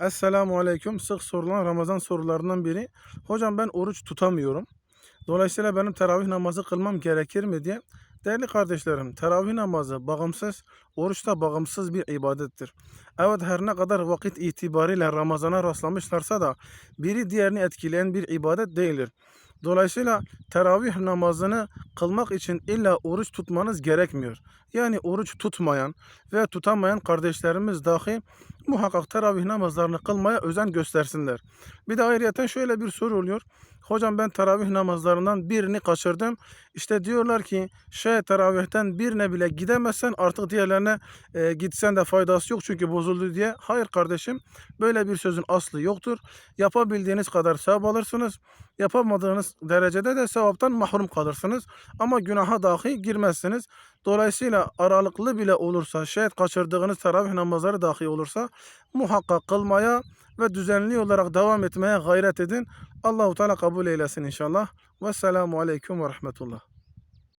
Esselamu Aleyküm. Sık sorulan Ramazan sorularından biri. Hocam ben oruç tutamıyorum. Dolayısıyla benim teravih namazı kılmam gerekir mi diye. Değerli kardeşlerim, teravih namazı bağımsız, oruç da bağımsız bir ibadettir. Evet her ne kadar vakit itibariyle Ramazan'a rastlamışlarsa da biri diğerini etkileyen bir ibadet değildir. Dolayısıyla teravih namazını kılmak için illa oruç tutmanız gerekmiyor. Yani oruç tutmayan ve tutamayan kardeşlerimiz dahi muhakkak teravih namazlarını kılmaya özen göstersinler. Bir de ayrıyeten şöyle bir soru oluyor. Hocam ben teravih namazlarından birini kaçırdım. İşte diyorlar ki şey teravihten birine bile gidemezsen artık diğerlerine e, gitsen de faydası yok çünkü bozuldu diye. Hayır kardeşim böyle bir sözün aslı yoktur. Yapabildiğiniz kadar sevap alırsınız. Yapamadığınız derecede de sevaptan mahrum kalırsınız. Ama günaha dahi girmezsiniz. Dolayısıyla aralıklı bile olursa şayet kaçırdığınız teravih namazları dahi olursa muhakkak kılmaya ve düzenli olarak devam etmeye gayret edin. Allahu Teala kabul eylesin inşallah. Vesselamu aleyküm ve rahmetullah.